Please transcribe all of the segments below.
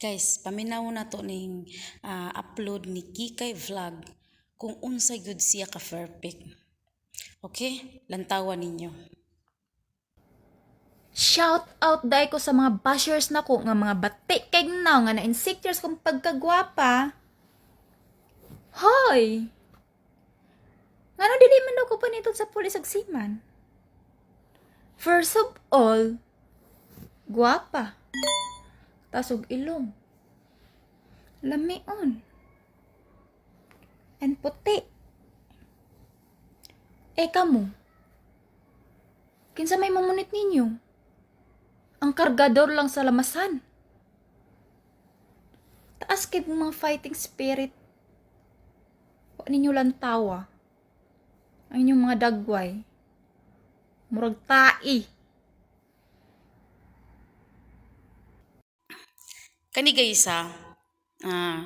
Guys, paminaw na to ning ah, upload ni Kikay Vlog kung unsay good siya ka perfect. Okay? Lantawan ninyo. Shout out dai ko sa mga bashers na ko nga mga batik kay now nga na insecures kung pagkagwapa. Hoy! Ngano dili man ako panitod sa pulis ag siman? First of all, gwapa. Tasog ilong. Lamion. And puti. Eh kamo, kinsa may mamunit ninyo? Ang kargador lang sa lamasan. Taas kay mga fighting spirit. Wa ninyo lang tawa. Ang inyong mga dagway. Murag tai. Kani guys ha, ah,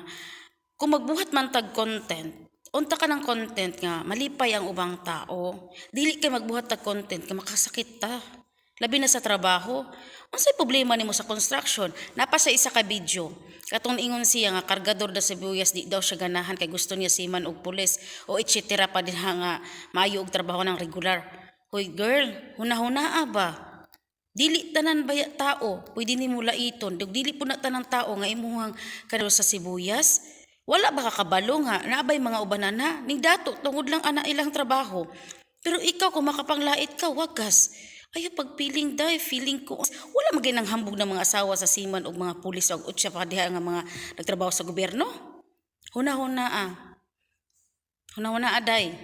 kung magbuhat man tag content, unta ka ng content nga malipay ang ubang tao. Dili kay magbuhat tag content nga makasakit ta. Labi na sa trabaho. Unsay problema nimo sa construction? Napa sa isa ka video. Katong ingon siya nga kargador da sa buyas di daw siya ganahan kay gusto niya siman og pulis o etc. pa din nga maayo og trabaho ng regular. Hoy girl, huna-hunaa ba? Dili tanan baya tao, pwede ni mula iton. Dili po na tanang tao nga imuhang kano sa sibuyas. Wala ba kakabalo nga, naabay mga ubanana, ning dato, tungod lang ana ilang trabaho. Pero ikaw kung makapanglait ka, wagas. Ayaw pagpiling day, feeling ko. Wala magay nang hambog ng mga asawa sa siman o mga pulis o utsa pa diha nga mga nagtrabaho sa gobyerno. Huna-huna ah. Huna-huna aday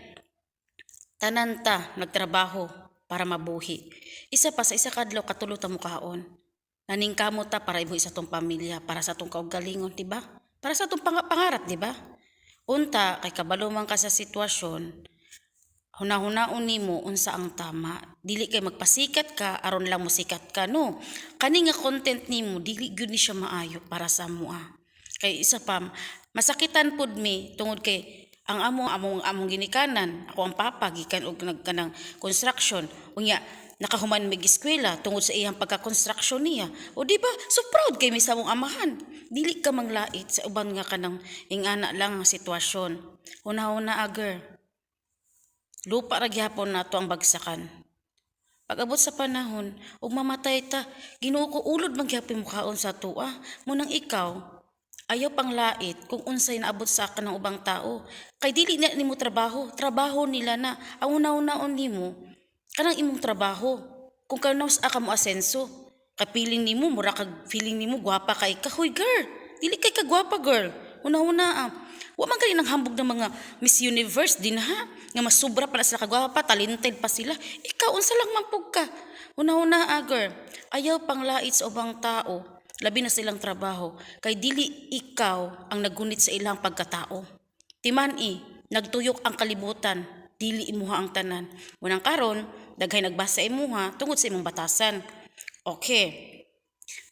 tanan ta nagtrabaho para mabuhi. Isa pa sa isa kadlaw katulo ta mukaon. Naning kamo ta para ibo isa tong pamilya, para sa tong kaugalingon, di ba? Para sa tong pang- pangarap, di ba? Unta kay kabalo man ka sa sitwasyon, hunahunaon nimo unsa ang tama. Dili kay magpasikat ka aron lang musikat ka no. Kani nga content nimo dili gyud ni siya maayo para sa mua. Kay isa pa masakitan pud mi tungod kay ang among among among ginikanan ako ang papa gikan og nagkanang construction unya nakahuman mig eskwela tungod sa iyang pagka-construction niya. O di ba? So proud kay mi sa mong amahan. Dili ka manglait sa uban nga kanang ingana lang nga sitwasyon. Una-una ager. Lupa ra gyapon nato ang bagsakan. Pag-abot sa panahon, ug mamatay ta, Ginoo ko ulod man gyapon mukhaon sa tuwa. Munang ikaw, ayaw pang lait kung unsay naabot sa ka ng ubang tao. Kay dili na nimo trabaho, trabaho nila na. Ang una-unaon nimo, kanang imong trabaho. Kung kanaw sa ka mo asenso, kapiling nimo, mura kag feeling nimo, gwapa kay ka. Hoy girl, dili kay ka gwapa girl. Una-una ah. Wa man kani hambog ng mga Miss Universe din ha. Nga masubra pala sila kagwapa, talented pa sila. Ikaw, unsa lang mampug ka. Una-una ah, girl. Ayaw pang lait sa ubang tao. Labi na silang trabaho. Kay dili ikaw ang nagunit sa ilang pagkatao. Timani, nagtuyok ang kalibutan. Dili imuha ang tanan. Unang karon, daghay nagbasa imuha tungod sa imong batasan. Okay.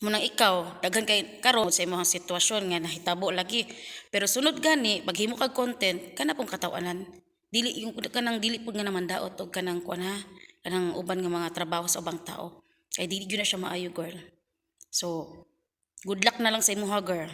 Munang ikaw, daghan kay karon sa imong sitwasyon nga nahitabo lagi. Pero sunod gani, paghimo kag content, kana pong katawanan. Dili yung kanang dili pud nga naman daot og kanang kuan ha, kanang uban nga mga trabaho sa ubang tao. Kay dili gyud na siya maayo girl. So, good luck na lang sa imuha girl.